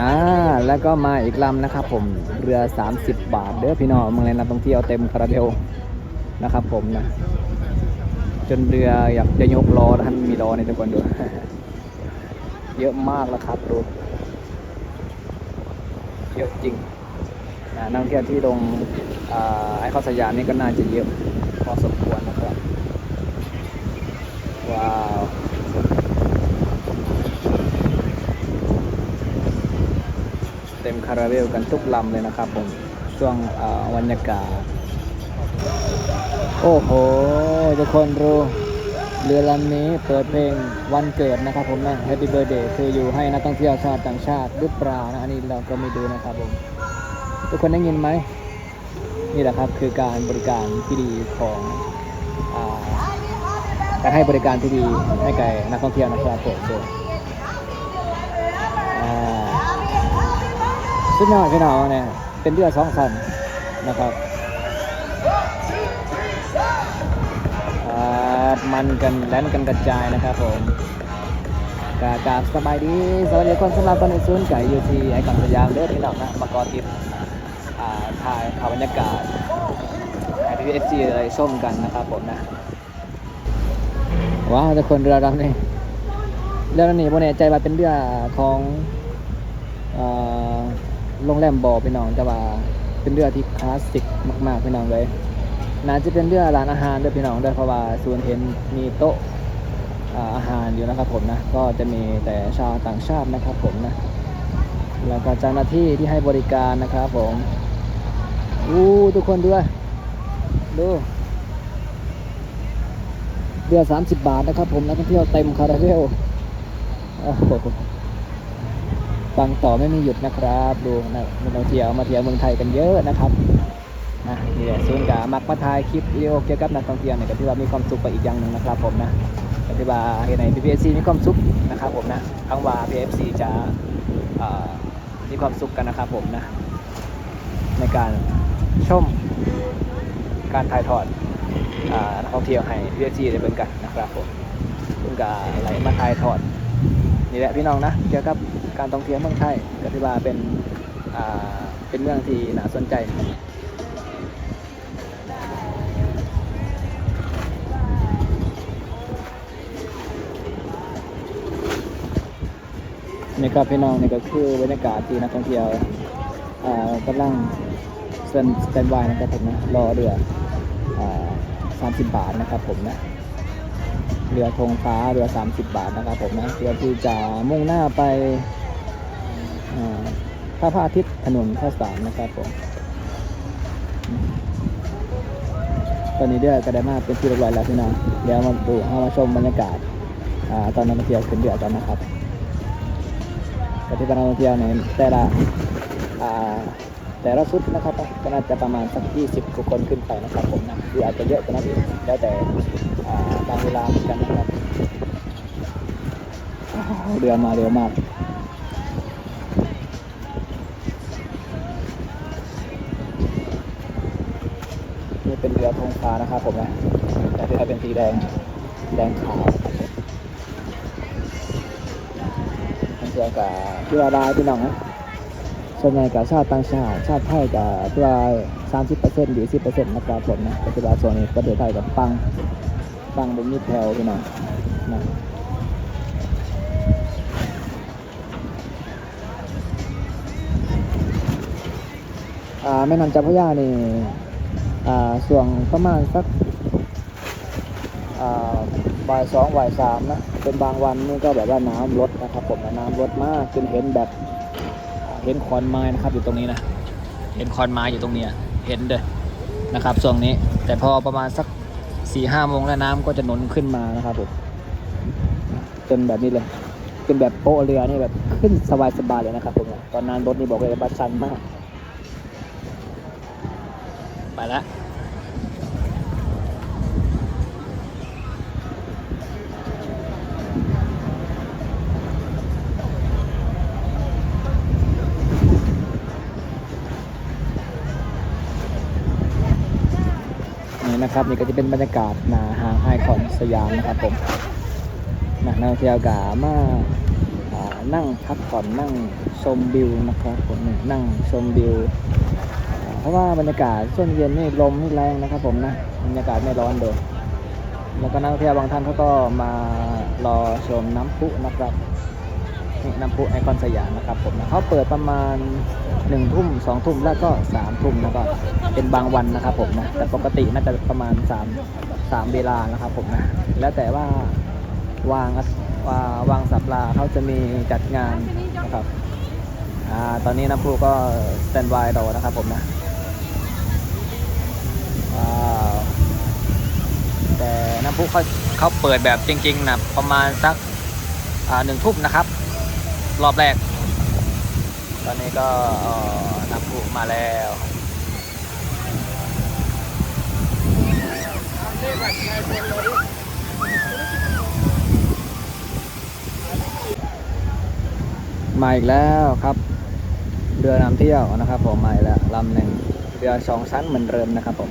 อ่าแล้วก็มาอีกลำนะครับผมเรือ 30 บาทเด้อพี่น้องเมืองแลนนักท่องเที่ยวเต็มคาราเบลนะครับผมนะจนเรืออยากจะยกล้อท่านมีล้อในทุกคนดูเยอะมากแล้วครับดูเยอะจริงนะนักท่องเที่ยวที่ลงอไอคอนสยามนี่ก็น่าจะเยอะพอสมควรนะครับ ว้าว เต็ม คาราเบลกันทุกลำเลยนะครับผมช่วงอ่าบรรยากาศ โอ้โห ทุกคนรู้เรือลำนี้เปิดเพลงวันเกิดนะครับผมนะ Happy Birthday คืออยู่ให้นักท่องเที่ยวชาวต่างชาติหรือเปล่านะอันนี้เราก็ไม่ดูนะครับผม ทุกคนได้ยินไหม นี่แหละครับคือการบริการที่ดีของอการให้บริการที่ดีให้แก่นักท่องเที่ยวนะครับผม สุดยอดพี่น้องเนี่ยเป็นเรือสองสันนะครับอ่ามันกันแล่นกันกระจายนะครับผมกากาสบายดีสวัสดีทุกคนสำหรับตอนนี้ศูนไก่อยู่ที่ไอคอนสยามเด้อพี่น้องนะมากอติดอ่าถ่ายข่าวบรรยากาศให้พี่เอฟซีอะไรส้มกันนะครับผมนะว้าวทุกคนเรือลำนี้เรือลำนี้โมเน่ใจว่าเป็นเรือของอ่อ โรงแรมบอพี่น้องแต่ว่าเป็นเรือที่คลาสสิกมากๆพี่น้องเลยน่าจะเป็นเรือร้านอาหารด้วยพี่น้องด้วยเพราะว่าส่วนเห็นมีโต๊ะอาหารอยู่นะครับผมนะก็จะมีแต่ชาวต่างชาตินะครับผมนะแล้วก็เจ้าหน้าที่ที่ให้บริการนะครับผมอู้ทุกคนด้วยดูเรือ30 บาทนะครับผมนักท่องเที่ยวเต็มคาราเบลโอ้โห ฟังต่อไม่มีหยุดนะครับดูนะนักท่องเที่ยวมาเที่ยวเมืองไทยกันเยอะนะครับนะนี่แหละศูนย์กามักมาถ่ายคลิปวิดีโอเกี่ยวกับนักท่องเที่ยวเนี่ยก็ถือว่ามีความสุขไปอีกอย่างหนึ่งนะครับผมนะก็ถือว่าเห็นใน PPC มีความสุขนะครับผมนะทั้งว่า PFC จะเอ่อมีความสุขกันนะครับผมนะในการชมการถ่ายทอดนักท่องเที่ยวให้เวียจีได้เป็นกันนะครับผมซึ่งก็ไหลมาถ่ายทอด นี่แหละพี่น้องนะเกี่ยวกับการท่องเที่ยวเมืองไทยก็ถือว่าเป็นเป็นเรื่องที่น่าสนใจนี่ครับพี่น้องนี่ก็คือบรรยากาศที่นักท่องเที่ยวกำลังเซ็นสแตนบายนะครับผมนะรอเรืออ่า30บาทนะครับผมนะ เรือธงฟ้าเรือ 30 บาทนะครับผมนะเรือที่จะมุ่งหน้าไปท่าพระอาทิตย์ถนนข้าวสารนะครับผมตอนนี้เรือก็ไดมาเป็นที่เรียบร้อยแล้วพี่น้องเดี๋ยวมาดูเอามาชมบรรยากาศอตอนนักท่องเที่ยวขึ้นเรือกันนะครับปฏิบัติการท่องเที่ยวเนี่ยแต่ละ แต่ละชุดนะครับก็น่าจะประมาณสัก20กว่าคนขึ้นไปนะครับผมนะหรืออาจจะเยอะกว่านั้นอีกแล้วแต่าบางเวลาเหมือนกันนะครับเรือมาเร็วมากนี่เป็นเรือธงฟ้านะครับผมนะแต่ที่เป็นสีแดงแดงขาวทั้งเพื่อกับที่ว่าได้พี่น้องนะ ส่วนใหญ่กับชาติต่างชาติชาติไทยกับที่ว่าสามสิบเปอร์เซ็นต์หรือสิบเปอร์เซ็นต์นะครับผมนะปัจจุบันส่วนนี้ประเทศไทยกับปังปังบนมีแถวพี่น้องนะอ่าแม่น้ำเจ้าพระยานี่ส่วงประมาณสักบ่ายสองบ่ายสามนะ เป็นบางวันนี่ก็แบบว่าน้ำลดนะครับผมนะน้ำลดมากจนเห็นแบบ เห็นขอนไม้นะครับอยู่ตรงนี้นะ เห็นขอนไม้อยู่ตรงนี้เห็นเด้อนะครับช่วงนี้ แต่พอประมาณสักสี่ห้าโมงแล้วน้ำก็จะหนุนขึ้นมานะครับผมจนแบบนี้เลยเป็นแบบโป๊ะเรือนี่แบบขึ้นสบายสบายๆเลยนะครับผมตอนนั้นรถนี่บอกเลยว่าชันมาก ไปแล้ว นะครับนี่ก็จะเป็นบรรยากาศหนาหางไอคอนสยามนะครับผมนะนักท่องเที่ยวกามาานั่งพักผ่อนนั่งชมวิวนะครับผมนั่งชมวิว เพราะว่าบรรยากาศช่วงเย็นนี่ลมนี่แรงนะครับผมนะบรรยากาศไม่ร้อนเลยแล้วก็นักท่องเที่ยวบางท่านเขาก็มารอชมน้ำพุนะครับนี่น้ำพุไอคอนสยามนะครับผมนะเขาเปิดประมาณ หนึ่งทุ่มสองทุ่มแล้วก็สามทุ่มแล้วก็เป็นบางวันนะครับผมนะแต่ปกติน่าจะประมาณสามสามเวลานะครับผมนะแล้วแต่ว่าวางว่าวางสัปลาเขาจะมีจัดงานนะครับอ่าตอนนี้น้ำพุก็สแตนบายรอนะครับผมนะว้าวแต่น้ำพุเขาเขาเปิดแบบจริงๆนะประมาณสักอ่าหนึ่งทุ่มนะครับ รอบแรก ตอนนี้ก็น้ำพุมาแล้วมาอีกแล้วครับ เรือนำเที่ยวนะครับ ผมมาอีกแล้วลำหนึ่งเรือสองชั้นเหมือนเดิมนะครับผม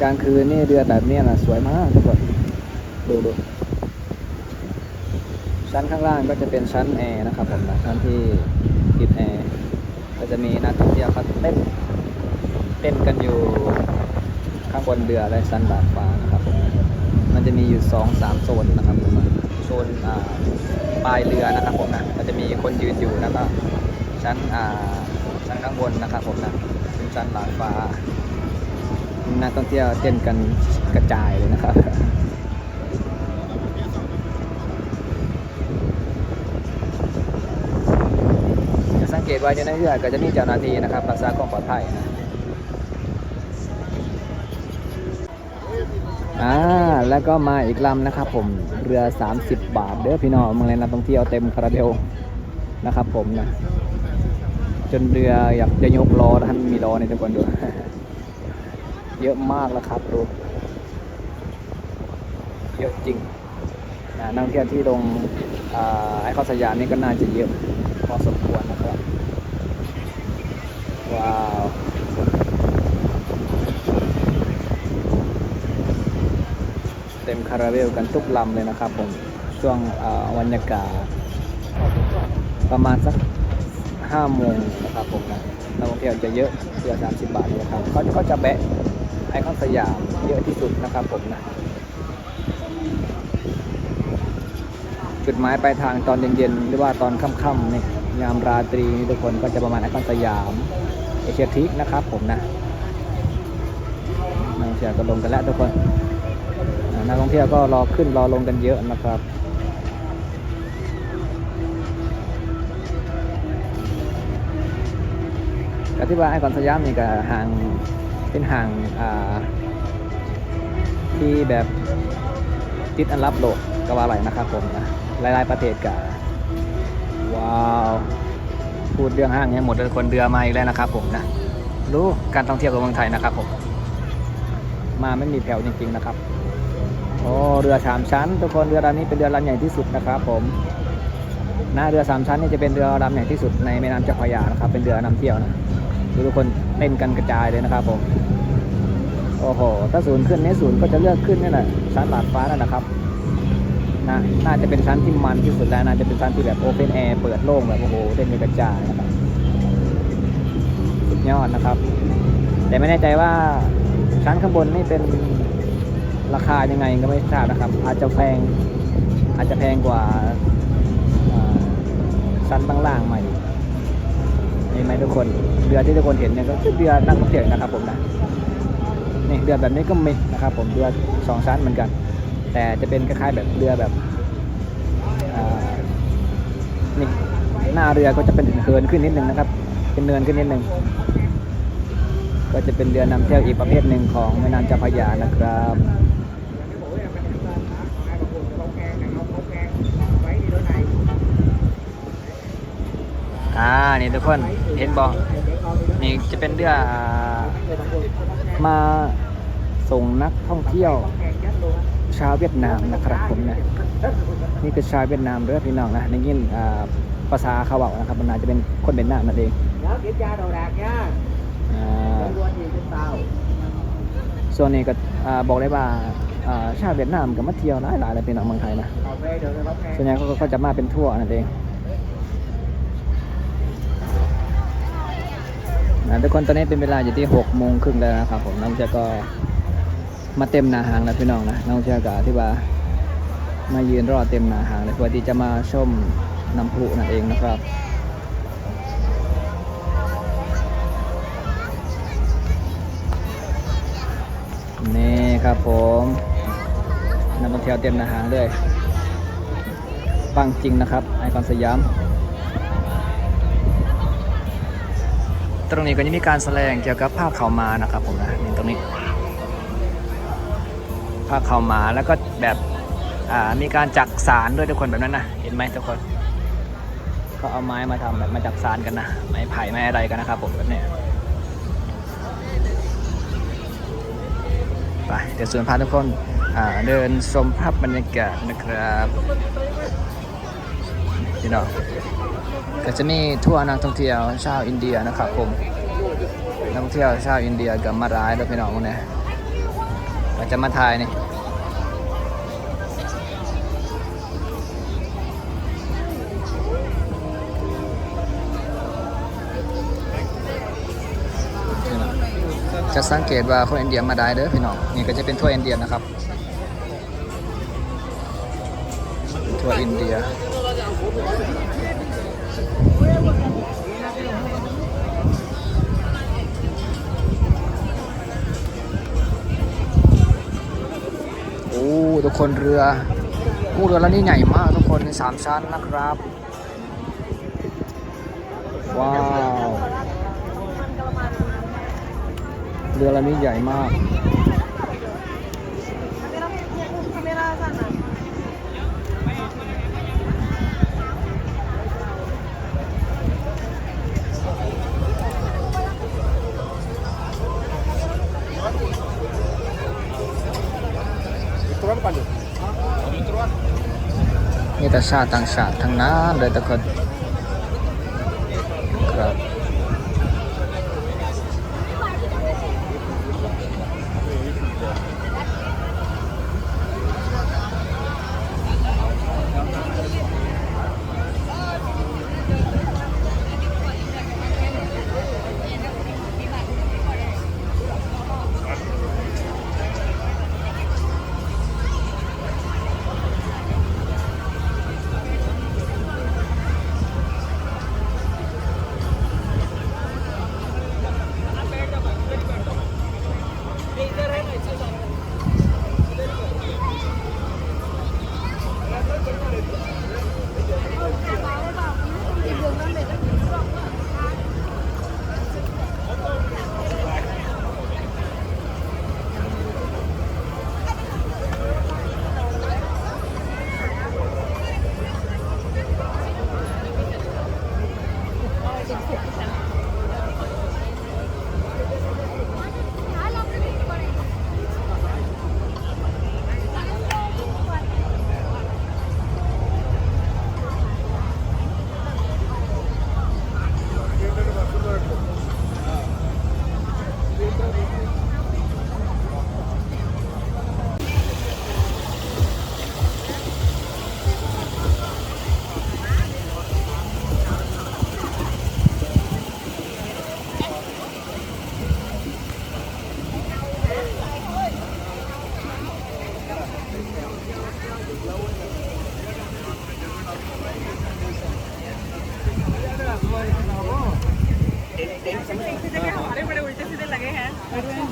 กลางคืนนี่เรือแบบนี้นะสวยมากทุกคน ดูดูชั้นข้างล่างก็จะเป็นชั้นแอร์นะครับผมนะชั้นที่ติดแอร์ก็จะมีนักท่องเที่ยวเขาเต้นเต้นกันอยู่ข้างบนเรือและชั้นดาดฟ้านะครับผมมันจะมีอยู่สองสามโซนนะครับผมโซนปลายเรือนะครับผมนะก็จะมีคนยืนอยู่แล้วก็ชั้นชั้นข้างบนนะครับผมนะเป็นชั้นดาดฟ้านักท่องเที่ยวเต้นกันกระจายเลยนะครับ จะสังเกตว่าอยู่ในเรือก็จะมีเจ้าหน้าที่นะครับรักษาความปลอดภัยอ่าแล้วก็มาอีกลำนะครับผมเรือ 30 บาทเด้อพี่น้องเมืองเลยนักท่องเที่ยวเต็มคาราเบลนะครับผมนะจนเรืออยากจะยกล้อนะท่านมีล้อในทุกคนดูเยอะมากแล้วครับดูเยอะจริงนะนักท่องเที่ยวที่ลงอ่าไอคอนสยามนี่ก็น่าจะเยอะพอสมควรนะครับ ว้าวเต็มคาราเบลกันทุกลำเลยนะครับผมช่วงอ่าบรรยากาศประมาณสักห้าโมงนะครับผมนะนักท่องเที่ยวจะเยอะเรือ30บาทนี่นะครับเขาก็จะแบะไอคอนสยามเยอะที่สุดนะครับผมนะจุดหมายปลายทางตอนเย็นๆหรือว่าตอนค่ำๆนี่ยามราตรีนี่ทุกคนก็จะประมาณไอคอนสยาม เอเชียทิกนะครับผมนะนักท่องเที่ยวก็ลงกันแล้วทุกคนนักท่องเที่ยวก็รอขึ้นรอลงกันเยอะนะครับก็ที่ว่าไอคอนสยามนี่ก็ห่างเป็นห่างาที่แบบติดอันรับโลกก็ว่าอะไรนะครับผมนะหลายๆประเทศกับว้าว พูดเรื่องห้างเนี่ยหมดเลยคนเรือมาอีกแล้วนะครับผมนะรู้การท่องเที่ยวของเมืองไทยนะครับผมมาไม่มีแผ่วจริงๆนะครับโอ้เรือสามชั้น ทุกคนเรือลำนี้เป็นเรือลำใหญ่ที่สุดนะครับ ผมหน้าเรือสามชั้นนี่จะเป็นเรือลำใหญ่ที่สุดในแม่น้ำเจ้าพระยานะครับ เป็นเรือนำเที่ยวนะดูทุกคนเต้นกันกระจายเลยนะครับผมโอ้โหถ้าศูนย์ขึ้นนี่ศูนย์ก็จะเลือกขึ้นนี่แหละชั้นหลาดฟ้านั่นนะครับ นะน่าจะเป็นชั้นที่มันที่สุดแล้วน่าจะเป็นชั้นที่แบบโอเพนแอร์เปิดโล่งแบบโอ้โหเต้นกันกระจายนะครับสุดยอดนะครับ แต่ไม่แน่ใจว่าชั้นข้างบนนี่เป็นราคายังไงก็ไม่ทราบนะครับ อาจจะแพงอาจจะแพงกว่าชั้นบางล่างใหม่นี่ไหมทุกคนเรือที่ทุกคนเห็นเนี่ยก็คือเรือนักท่องเที่ยวนะครับผมนะนี่เรือแบบนี้ก็มีนะครับผมเรือสองชั้นเหมือนกัน แต่จะเป็นคล้ายๆแบบเรือแบบนี่หน้าเรือก็จะเป็นเหินขึ้นนิดนึงนะครับ เป็นเนินขึ้นนิดนึงก็จะเป็นเรือนำเที่ยวอีกประเภทหนึ่งของแม่น้ำเจ้าพระยานะครับอ่านี่ทุกคนเห็นบอกนี่จะเป็นเรือมาส่งนักท่องเที่ยว ชาวเวียดนามนะครับผมนะนี่คือชาวเวียดนามเด้อพี่น้องนะในยินอ่าภาษาเขาบอกนะครับมันน่าจะเป็นคนเวียดนามนั่นเอง Nhớ kiểm tra đồ đạc nha. อ่า Đừng quên gì trên tàu. ส่วนนี้ก็อ่าบอกได้ว่าอ่าชาวเวียดนามกับมาเที่ยวหลายหลายเลยเป็นของเมืองไทยนะส่วนใหญ่เขาก็ก็จะมาเป็นทั่วร์นั่นเองนะทุกคนตอนนี้เป็นเวลาอยู่ที่หกโมงครึ่งแล้วนะครับผมน้องเจะก็ มาเต็มหนาหางแล้วพี่น้องนะน้องเจะก็ที่ว่ามายืนรอเต็มหนาหางเลยเพื่อที่จะมาชมน้ำพุนั่นเองนะครับนี่ครับผมนักท่องเที่ยวเต็มหนาหางเลยปังจริงนะครับ ไอคอนสยาม ตรงนี้ก็จะมีการแสดงเกี่ยวกับผ้าขามานะครับผมนะนี่ตรงนี้ ผ้าขาวมาแล้วก็แบบมีการจักสารด้วยทุกคนแบบนั้นนะเห็นไหมทุกคนเขาเอาไม้มาทำแบบมาจักสารกันนะไม้ไผ่ไม้อะไรกันนะครับผมแบบเนี้ยไปเดี๋ยวส่วนพาทุกคนเดินชมภาพบรรยากาศนะครับพี่น้องก็จะมีทัวร์นักท่องเที่ยวชาวอินเดียนะครับผมนักท่องเที่ยวชาวอินเดียกับมาร้ายแล้วพี่น้องวกเนี้ย ก็จะมาถ่ายนี่จะสังเกตว่าคนอินเดียมาได้เด้อพี่น้องนี่ก็จะเป็นทัวร์อินเดียนะครับทัวร์อินเดีย โอ้ทุกคนเรือกู้เรือแลำนี้ใหญ่มากทุกคนในสามชั้นนะครับ ว้าว เรือลำนี้ใหญ่มาก แต่ชาติต่างชาติทั้งนั้นเลยทุกคน 这边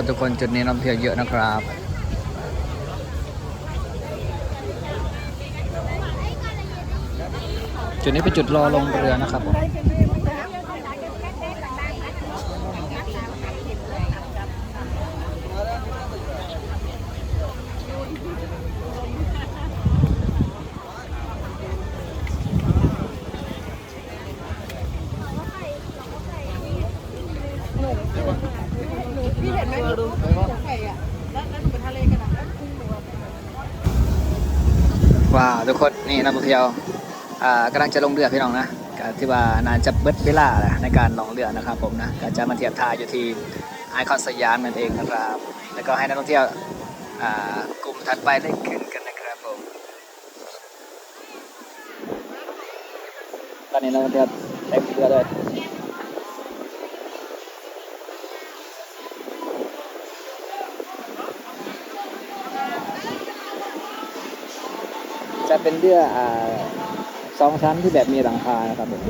ษทุกคนจุดนี้นักเที่ยวเยอะนะครับ จุดนี้เป็นจุดรอลงเรือนะครับผม ว้าทุกคนนี่นักท่องเที่ยวกำลังจะลงเรือพี่น้องนะก็ที่ว่านานจะเบิดเวลาในการลงเรือนะครับผมนะก็จะมาเทียบท่าอยู่ที่ไอคอนสยามนั่นเองนะครับแล้วก็ให้นักท่องเที่ยวกลุ่มถัดไปได้ขึ้นกันนะครับผมตอนนี้นักท่องเที่ยวเต็มเรือเลย เป็นเรืออ่าสองชั้นที่แบบมีหลังคานะครับผม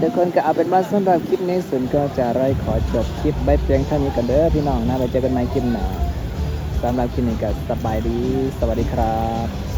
ทุกคนก็เอาเป็นว่าสำหรับคลิปนี้สุนก็จะไรขอจบคลิปใบเพียงเท่านี้กันเด้อพี่น้องนะไปเจอกันใหม่คลิปหน้าสำหรับคลิปนี้ก็สบายดี สวัสดีครับ